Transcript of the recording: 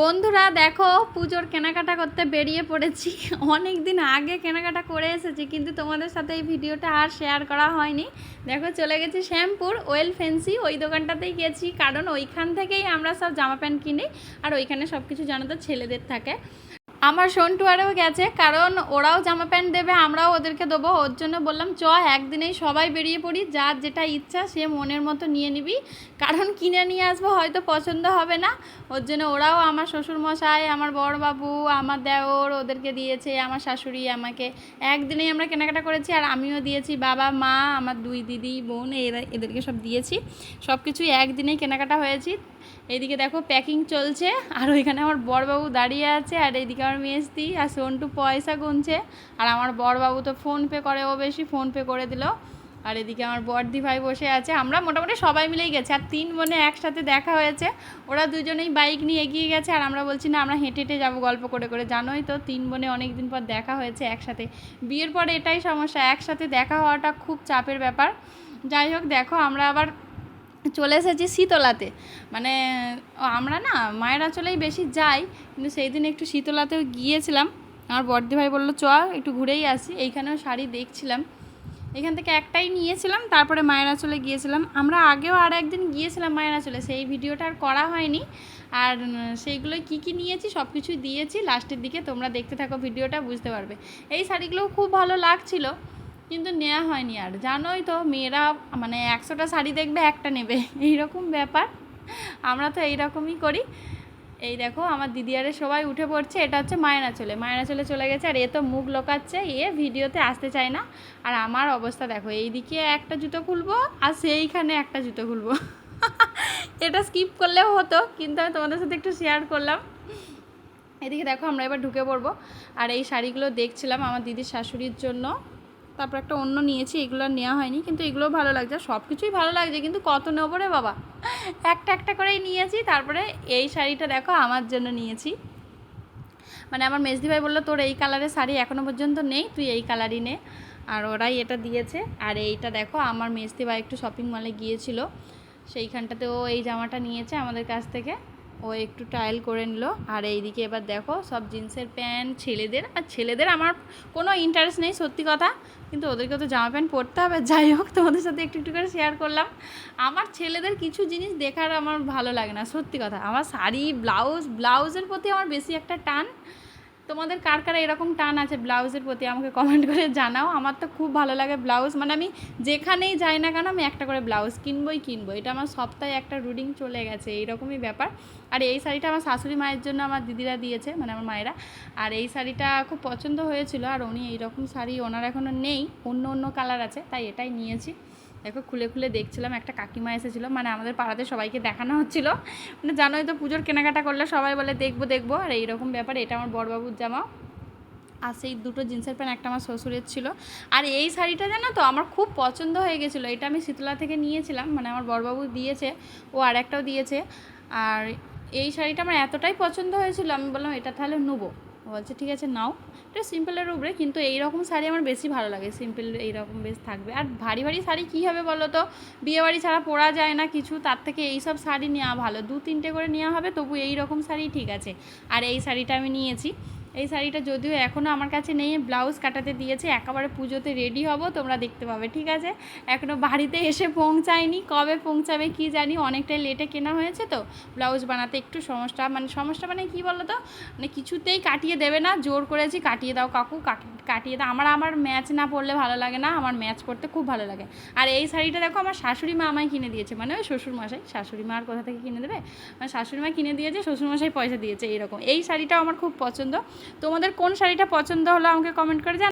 বন্ধুরা দেখো, পুজোর কেনাকাটা করতে বেরিয়ে পড়েছি। অনেক দিন আগে কেনাকাটা করে এসেছি, কিন্তু তোমাদের সাথে এই ভিডিওটা আর শেয়ার করা হয়নি। দেখো, চলে গেছি শ্যামপুর ওয়েল ফেন্সি ওই দোকানটাতেই গেছি, কারণ ওইখান থেকেই আমরা সব জামা প্যান্ট কিনি, আর ওইখানে সব কিছু জানো তো, ছেলেদের থাকে। আমার সন্টুয়ারেও গেছে, কারণ ওরাও জামা প্যান্ট দেবে, আমরাও ওদেরকে দেবো। ওর জন্য বললাম, চ, একদিনেই সবাই বেরিয়ে পড়ি যার যেটা ইচ্ছা সে মনের মতো নিয়ে নিবি। কারণ কিনে নিয়ে আসব হয়তো পছন্দ হবে না। ওর জন্য ওরাও আমার শ্বশুরমশাই, আমার বড়বাবু, আমার দেওর ওদেরকে দিয়েছে, আমার শাশুড়ি আমাকে। একদিনেই আমরা কেনাকাটা করেছি, আর আমিও দিয়েছি। বাবা, মা, আমার দুই দিদি, বোন, এরা এদেরকে সব দিয়েছি। সব কিছুই একদিনেই কেনাকাটা হয়েছি। এইদিকে দেখো, প্যাকিং চলছে, আর ওইখানে আমার বড়বাবু দাঁড়িয়ে আছে, আর এইদিকে আমার মেজদি আর সন্টু পয়সা গুনছে, আর আমার বড়বাবু তো ফোনপে করে, ও বেশি ফোনপে করে দিল। আর এদিকে আমার বড়দি ভাই বসে আছে, আমরা মোটামুটি সবাই মিলেই গেছি, আর তিন বোনে একসাথে দেখা হয়েছে, ওরা দুজনেই বাইক নিয়ে এগিয়ে গেছে, আর আমরা বলছি, না, আমরা হেঁটে হেঁটে যাব গল্প করে করে। জানোই তো, তিন বোনে অনেক দিন পর দেখা হয়েছে একসাথে। বিয়ের পরে এটাই সমস্যা, একসাথে দেখা হওয়াটা খুব চাপের ব্যাপার। যাই হোক, দেখো, আমরা আবার চলে এসেছি শীতলাতে। মানে আমরা না, মায়েরা চলেই বেশি যাই, কিন্তু সেই দিন একটু শীতলাতেও গিয়েছিলাম। আমার বর্দি ভাই বলল, চ, একটু ঘুরেই আসি। এইখানেও শাড়ি দেখছিলাম। এখান থেকে একটাই নিয়েছিলাম, তারপরে মায়েরা চলে গিয়েছিলাম। আমরা আগেও আর একদিন গিয়েছিলাম মায়েরা চলে সেই ভিডিওটা আর করা হয়নি। আর সেইগুলো কি কি নিয়েছি সব কিছুই দিয়েছি। লাস্টের দিকে তোমরা দেখতে থাকো, ভিডিওটা বুঝতে পারবে। এই শাড়িগুলোও খুব ভালো লাগছিল। কিন্তু নেওয়া হয়নি আর। জানোই তো মেয়েরা মানে একশোটা শাড়ি দেখবে, একটা নেবে। এইরকম ব্যাপার। আমরা তো এইরকমই করি। এই দেখো, আমার দিদিয়ারে সবাই উঠে পড়ছে। এটা হচ্ছে মায়না চলে। মায়না চলে চলে গেছে, আর এ তো মুখ লোকাচ্ছে, এ ভিডিওতে আসতে চায় না। আর আমার অবস্থা দেখো, এইদিকে একটা জুতো খুলবো, আর সেইখানে একটা জুতো খুলবো। এটা স্কিপ করলেও হতো, কিন্তু আমি তোমাদের সাথে একটু শেয়ার করলাম। এদিকে দেখো, আমরা এবার ঢুকে পড়ব। আর এই শাড়িগুলো দেখছিলাম আমার দিদির শাশুড়ির জন্য। তারপর একটা অন্য নিয়েছি, এগুলো নেওয়া হয়নি, কিন্তু এগুলোও ভালো লাগছে সব কিছুই ভালো লাগছে, কিন্তু কত নেব রে বাবা? একটা একটা করেই নিয়েছি, তারপরে এই শাড়িটা দেখো আমার জন্য নিয়েছি। মানে আমার মেজদি ভাই বলল, তোর এই কালারের শাড়ি এখনও পর্যন্ত নেই, তুই এই কালারই নে। আর ওরাই এটা দিয়েছে, আর এইটা দেখো, আমার মেজদি ভাই একটু শপিং মলে গিয়েছিল সেইখানটাতে ও এই জামাটা নিয়েছে আমাদের কাছ থেকে। ও একটু টাইল করে নিলো। আর এইদিকে এবার দেখো, সব জিন্সের প্যান্ট ছেলেদের। আর ছেলেদের আমার কোনো ইন্টারেস্ট নেই, সত্যি কথা। কিন্তু ওদেরকে তো জামা প্যান্ট পরতে হবে। যাই হোক, তোমাদের সাথে একটু একটু করে শেয়ার করলাম। আমার ছেলেদের কিছু জিনিস দেখার আমার ভালো লাগে না, সত্যি কথা। আমার শাড়ি ব্লাউজ ব্লাউজের প্রতি আমার বেশি একটা টান। তোমাদের কার কারা এরকম টান আছে ব্লাউজের প্রতি? আমাকে কমেন্ট করে জানাও। আমার তো খুব ভালো লাগে ব্লাউজ। মানে আমি যেখানেই যাই না কেন আমি একটা করে ব্লাউজ কিনবই কিনবো। এটা আমার সপ্তাহে একটা রুটিং চলে গেছে, এইরকমই ব্যাপার। আর এই শাড়িটা আমার শাশুড়ি মায়ের জন্য আমার দিদিরা দিয়েছে মানে আমার মায়েরা। আর এই শাড়িটা খুব পছন্দ হয়েছিল, আর উনি এইরকম শাড়ি ওনার এখনও নেই। অন্য অন্য কালার আছে, তাই এটাই নিয়েছি। দেখো খুলে খুলে দেখছিলাম, একটা কাকিমা এসেছিল মানে আমাদের পাড়াতে সবাইকে দেখানো হচ্ছিল। মানে জানোই তো পুজোর কেনাকাটা করলে সবাই বলে, দেখব দেখব। আর এইরকম ব্যাপার, এটা আমার বড়বাবুর জামা। আর সেই দুটো জিন্সের প্যান্ট একটা আমার শ্বশুরের ছিল। আর এই শাড়িটা জানো তো, আমার খুব পছন্দ হয়ে গেছিল। এটা আমি শীতলা থেকে নিয়েছিলাম মানে আমার বড়বাবু দিয়েছে, ও আর একটাও দিয়েছে। আর এই শাড়িটা আমার এতটাই পছন্দ হয়েছিল, আমি বললাম, এটা তাহলে নেব। বলছে, ঠিক আছে, নাও। এটা সিম্পলের উপরে, কিন্তু এইরকম শাড়ি আমার বেশি ভালো লাগে। সিম্পল এইরকম বেশ থাকবে। আর ভারী ভারী শাড়ি কী হবে বলো তো? বিয়েবাড়ি ছাড়া পরা যায় না কিছু, তার থেকে এই সব শাড়ি নেওয়া ভালো। দু তিনটে করে নেওয়া হবে, তবু এই রকম শাড়ি ঠিক আছে। আর এই শাড়িটা আমি নিয়েছি। এই শাড়িটা যদিও এখনও আমার কাছে নেই, ব্লাউজ কাটাতে দিয়েছে, একেবারে পুজোতে রেডি হব, তোমরা দেখতে পাবে, ঠিক আছে? এখনও বাড়িতে এসে পৌঁছায়নি, কবে পৌঁছাবে কি জানি, অনেকটাই লেটে কেনা হয়েছে তো, ব্লাউজ বানাতে একটু সমস্যা মানে সমস্যা মানে কি বলো তো মানে কিছুতেই কাটিয়ে দেবে না, জোর করেছি, কাটিয়ে দাও কাকু, কাটি- কাটিয়ে দাও, আমার আমার ম্যাচ না পড়লে ভালো লাগে না, আমার ম্যাচ পরতে খুব ভালো লাগে। আর এই শাড়িটা দেখো, আমার শাশুড়ি মা আমায় কিনে দিয়েছে মানে ওই শ্বশুরমশাই, শাশুড়ি মা আর কোথা থেকে কিনে দেবে? আমার শাশুড়ি মা কিনে দিয়েছে, শ্বশুরমশাই পয়সা দিয়েছে, এরকম। এই শাড়িটাও আমার খুব পছন্দ তোমাদের কোন শাড়িটা পছন্দ হলো আমাকে কমেন্ট করে জানাও।